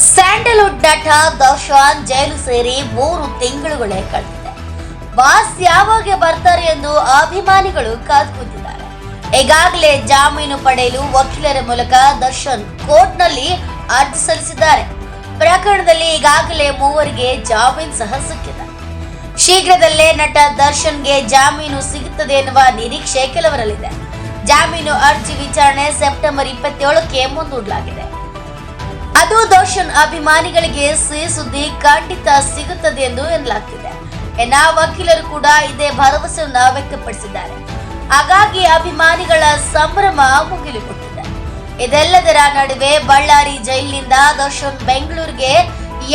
Sandalwood ನಟ ದರ್ಶನ್ ಜೈಲು ಸೇರಿ ಮೂರು ತಿಂಗಳುಗಳೇ ಕಳೆದಿದೆ. ಬಾಸ್ ಯಾವಾಗ ಬರ್ತಾರೆ ಎಂದು ಅಭಿಮಾನಿಗಳು ಕಾದು ಈಗಾಗಲೇ ಜಾಮೀನು ಪಡೆಯಲು ವಕೀಲರ ಮೂಲಕ ದರ್ಶನ್ ಕೋರ್ಟ್ನಲ್ಲಿ ಅರ್ಜಿ ಸಲ್ಲಿಸಿದ್ದಾರೆ. ಪ್ರಕರಣದಲ್ಲಿ ಈಗಾಗಲೇ ಮೂವರಿಗೆ ಜಾಮೀನು ಸಹ ಸಿಕ್ಕಿದೆ. ಶೀಘ್ರದಲ್ಲೇ ನಟ ದರ್ಶನ್ಗೆ ಜಾಮೀನು ಸಿಗುತ್ತದೆ ಎನ್ನುವ ನಿರೀಕ್ಷೆ ಕೆಲವರಲ್ಲಿದೆ. ಜಾಮೀನು ಅರ್ಜಿ ವಿಚಾರಣೆ ಸೆಪ್ಟೆಂಬರ್ ಇಪ್ಪತ್ತೇಳಕ್ಕೆ ಮುಂದೂಡಲಾಗಿದೆ. ಅದು ದರ್ಶನ್ ಅಭಿಮಾನಿಗಳಿಗೆ ಸಿಹಿ ಸುದ್ದಿ ಖಂಡಿತ ಸಿಗುತ್ತದೆ ಎಂದು ಎನ್ನಲಾಗ್ತಿದೆ. ಎನ್ನ ವಕೀಲರು ಕೂಡ ಇದೇ ಭರವಸೆಯನ್ನ ವ್ಯಕ್ತಪಡಿಸಿದ್ದಾರೆ. ಹಾಗಾಗಿ ಅಭಿಮಾನಿಗಳ ಸಂಭ್ರಮ ಮುಗಿಲುಕೊಟ್ಟಿದೆ. ಇದೆಲ್ಲದರ ನಡುವೆ ಬಳ್ಳಾರಿ ಜೈಲಿನಿಂದ ದರ್ಶನ್ ಬೆಂಗಳೂರಿಗೆ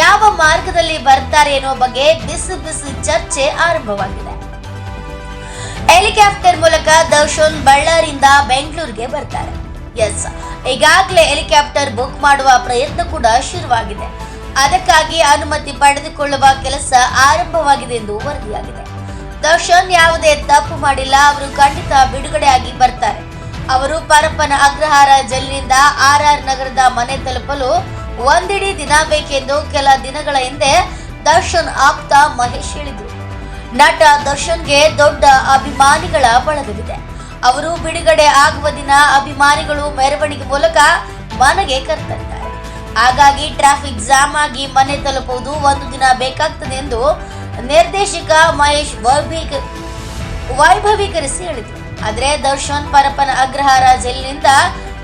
ಯಾವ ಮಾರ್ಗದಲ್ಲಿ ಬರ್ತಾರೆ ಎನ್ನುವ ಬಗ್ಗೆ ಬಿಸಿ ಬಿಸಿ ಚರ್ಚೆ ಆರಂಭವಾಗಿದೆ. ಹೆಲಿಕಾಪ್ಟರ್ ಮೂಲಕ ದರ್ಶನ್ ಬಳ್ಳಾರಿಯಿಂದ ಬೆಂಗಳೂರಿಗೆ ಬರ್ತಾರೆ. ಎಸ್ ಈಗಾಗಲೇ ಹೆಲಿಕಾಪ್ಟರ್ ಬುಕ್ ಮಾಡುವ ಪ್ರಯತ್ನ ಕೂಡ ಶುರುವಾಗಿದೆ. ಅದಕ್ಕಾಗಿ ಅನುಮತಿ ಪಡೆದುಕೊಳ್ಳುವ ಕೆಲಸ ಆರಂಭವಾಗಿದೆ ಎಂದು ವರದಿಯಾಗಿದೆ. ದರ್ಶನ್ ಯಾವುದೇ ತಪ್ಪು ಮಾಡಿಲ್ಲ, ಅವರು ಖಂಡಿತ ಬಿಡುಗಡೆಯಾಗಿ ಬರ್ತಾರೆ. ಅವರು ಪರಪ್ಪನ ಅಗ್ರಹಾರ ಜೈಲಿನಿಂದ ಆರ್ ಆರ್ ನಗರದ ಮನೆ ತಲುಪಲು ಒಂದಿಡೀ ದಿನ ಬೇಕೆಂದು ಕೆಲ ದಿನಗಳ ಹಿಂದೆ ದರ್ಶನ್ ಆಪ್ತ ಮಹೇಶ್ ಹೇಳಿದ್ರು. ನಟ ದರ್ಶನ್ಗೆ ದೊಡ್ಡ ಅಭಿಮಾನಿಗಳ ಬಳಗವಿದೆ. ಅವರು ಬಿಡುಗಡೆ ಆಗುವ ದಿನ ಅಭಿಮಾನಿಗಳು ಮೆರವಣಿಗೆ ಮೂಲಕ ಮನೆಗೆ ಕರೆತರ್ತಾರೆ ಹಾಗಾಗಿ ಟ್ರಾಫಿಕ್ ಜಾಮ್ ಆಗಿ ಮನೆ ತಲುಪುವುದು ಒಂದು ದಿನ ಬೇಕಾಗ್ತದೆ ಎಂದು ನಿರ್ದೇಶಕ ಮಹೇಶ್ ವೈಭೀಕ ವೈಭವೀಕರಿಸಿ ಹೇಳಿದರು. ಆದರೆ ದರ್ಶನ್ ಪರಪನ ಅಗ್ರಹಾರ ಜೈಲಿನಿಂದ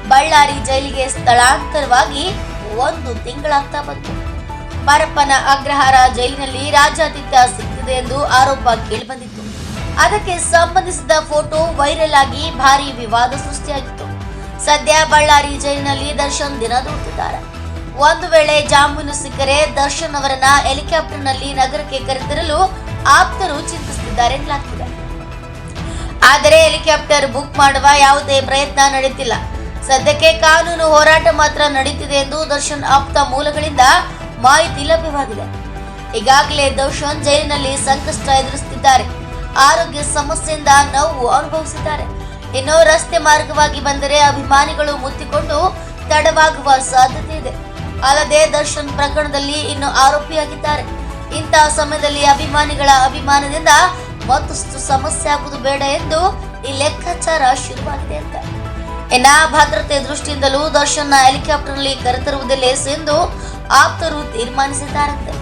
ಬಳ್ಳಾರಿ ಜೈಲಿಗೆ ಸ್ಥಳಾಂತರವಾಗಿ ಒಂದು ತಿಂಗಳಾಗ್ತಾ ಬಂತು. ಪರಪ್ಪನ ಅಗ್ರಹಾರ ಜೈಲಿನಲ್ಲಿ ರಾಜ್ಯಾತಿಥ್ಯ ಸಿಕ್ಕಿದೆ ಎಂದು ಆರೋಪ ಕೇಳಿಬಂದಿತ್ತು ಅದಕ್ಕೆ ಸಂಬಂಧಿಸಿದ ಫೋಟೋ ವೈರಲ್ ಆಗಿ ಭಾರಿ ವಿವಾದ ಸೃಷ್ಟಿಯಾಗಿತ್ತು. ಸದ್ಯ ಬಳ್ಳಾರಿ ಜೈಲಿನಲ್ಲಿ ದರ್ಶನ್ ದಿನ ದೂಡ್ತಿದ್ದಾರೆ ಒಂದು ವೇಳೆ ಜಾಮೀನು ಸಿಕ್ಕರೆ ದರ್ಶನ್ ಅವರನ್ನ ಹೆಲಿಕಾಪ್ಟರ್ನಲ್ಲಿ ನಗರಕ್ಕೆ ಕರೆತರಲು ಆಪ್ತರು ಚಿಂತಿಸುತ್ತಿದ್ದಾರೆ ಎನ್ನಲಾಗ್ತಿದೆ. ಆದರೆ ಹೆಲಿಕಾಪ್ಟರ್ ಬುಕ್ ಮಾಡುವ ಯಾವುದೇ ಪ್ರಯತ್ನ ನಡೆಯುತ್ತಿಲ್ಲ. ಸದ್ಯಕ್ಕೆ ಕಾನೂನು ಹೋರಾಟ ಮಾತ್ರ ನಡೆಯುತ್ತಿದೆ ಎಂದು ದರ್ಶನ್ ಆಪ್ತ ಮೂಲಗಳಿಂದ ಮಾಹಿತಿ ಲಭ್ಯವಾಗಿದೆ. ಈಗಾಗಲೇ ದರ್ಶನ್ ಜೈಲಿನಲ್ಲಿ ಸಂಕಷ್ಟ ಎದುರಿಸುತ್ತಿದ್ದಾರೆ. ಆರೋಗ್ಯ ಸಮಸ್ಯೆಯಿಂದ ನೋವು ಅನುಭವಿಸಿದ್ದಾರೆ. ಇನ್ನು ರಸ್ತೆ ಮಾರ್ಗವಾಗಿ ಬಂದರೆ ಅಭಿಮಾನಿಗಳು ಮುತ್ತಿಕೊಂಡು ತಡವಾಗುವ ಸಾಧ್ಯತೆ ಇದೆ. ಅಲ್ಲದೆ ದರ್ಶನ್ ಪ್ರಕರಣದಲ್ಲಿ ಇನ್ನು ಆರೋಪಿಯಾಗಿದ್ದಾರೆ. ಇಂತಹ ಸಮಯದಲ್ಲಿ ಅಭಿಮಾನಿಗಳ ಅಭಿಮಾನದಿಂದ ಮತ್ತಷ್ಟು ಸಮಸ್ಯೆ ಆಗುವುದು ಬೇಡ ಎಂದು ಈ ಲೆಕ್ಕಾಚಾರ ಶುರುವಾಗಿದೆ ಅಂತ. ಇನ್ನ ಭದ್ರತೆ ದೃಷ್ಟಿಯಿಂದಲೂ ದರ್ಶನ್ ಹೆಲಿಕಾಪ್ಟರ್ನಲ್ಲಿ ಕರೆತರುವುದೇ ಲೇಸು ಎಂದು ಆಪ್ತರು ತೀರ್ಮಾನಿಸಿದ್ದಾರಂತೆ.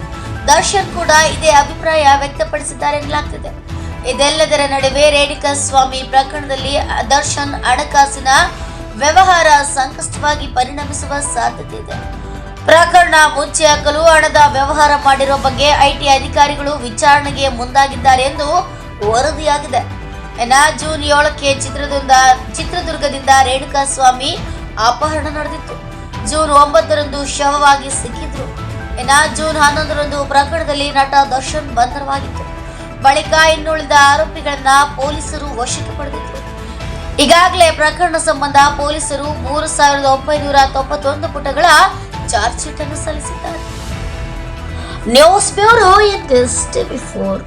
ದರ್ಶನ್ ಕೂಡ ಇದೇ ಅಭಿಪ್ರಾಯ ವ್ಯಕ್ತಪಡಿಸಿದ್ದಾರೆ ಎನ್ನಲಾಗ್ತಿದೆ ಇದೆಲ್ಲದರ ನಡುವೆ ರೇಣುಕಾ ಸ್ವಾಮಿ ಪ್ರಕರಣದಲ್ಲಿ ದರ್ಶನ್ ಹಣಕಾಸಿನ ವ್ಯವಹಾರ ಸಂಕಷ್ಟವಾಗಿ ಪರಿಣಮಿಸುವ ಸಾಧ್ಯತೆ ಇದೆ. ಪ್ರಕರಣ ಮುಂಚೆ ಹಾಕಲು ಹಣದ ವ್ಯವಹಾರ ಮಾಡಿರುವ ಬಗ್ಗೆ ಐಟಿ ಅಧಿಕಾರಿಗಳು ವಿಚಾರಣೆಗೆ ಮುಂದಾಗಿದ್ದಾರೆ ಎಂದು ವರದಿಯಾಗಿದೆ. ಜೂನ್ ಏಳಕ್ಕೆ ಚಿತ್ರದುರ್ಗ ಚಿತ್ರದುರ್ಗದಿಂದ ರೇಣುಕಾ ಸ್ವಾಮಿ ಅಪಹರಣ ನಡೆದಿತ್ತು. ಜೂನ್ ಒಂಬತ್ತರಂದು ಶವವಾಗಿ ಸಿಕ್ಕಿದ್ರು. ಜೂನ್ ಹನ್ನೊಂದರಂದು ಪ್ರಕರಣದಲ್ಲಿ ನಟ ದರ್ಶನ್ ಬಂಧನವಾಗಿತ್ತು. ಬಳಿಕ ಇನ್ನುಳಿದ ಆರೋಪಿಗಳನ್ನ ಪೊಲೀಸರು ವಶಕ್ಕೆ ಪಡೆದಿದ್ರು. ಈಗಾಗಲೇ ಪ್ರಕರಣ ಸಂಬಂಧ ಪೊಲೀಸರು ಮೂರು ಸಾವಿರದ ಒಂಬೈನೂರ ತೊಂಬತ್ತೊಂದು ಪುಟಗಳ ಚಾರ್ಜ್ ಶೀಟ್ ಅನ್ನು ಸಲ್ಲಿಸಿದ್ದಾರೆ. ನ್ಯೂಸ್ ಬ್ಯೂರೋ ಬಿಫೋರ್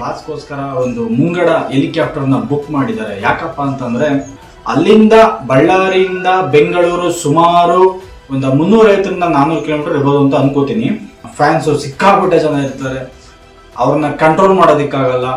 ಬಾಸ್ಗೋಸ್ಕರ ಒಂದು ಮುಂಗಡ ಹೆಲಿಕಾಪ್ಟರ್ನ ಬುಕ್ ಮಾಡಿದ್ದಾರೆ. ಯಾಕಪ್ಪ ಅಂತಂದ್ರೆ, ಅಲ್ಲಿಂದ ಬಳ್ಳಾರಿಯಿಂದ ಬೆಂಗಳೂರು ಸುಮಾರು ಒಂದು ಮುನ್ನೂರೈವತ್ತರಿಂದ ನಾನ್ನೂರು ಕಿಲೋಮೀಟರ್ ಇರ್ಬೋದು ಅಂತ ಅನ್ಕೋತೀನಿ. ಫ್ಯಾನ್ಸ್ ಸಿಕ್ಕಾಪಟ್ಟೆ ಜನ ಇರ್ತಾರೆ. ಅವ್ರನ್ನ ಕಂಟ್ರೋಲ್ ಮಾಡೋದಕ್ಕಾಗಲ್ಲ.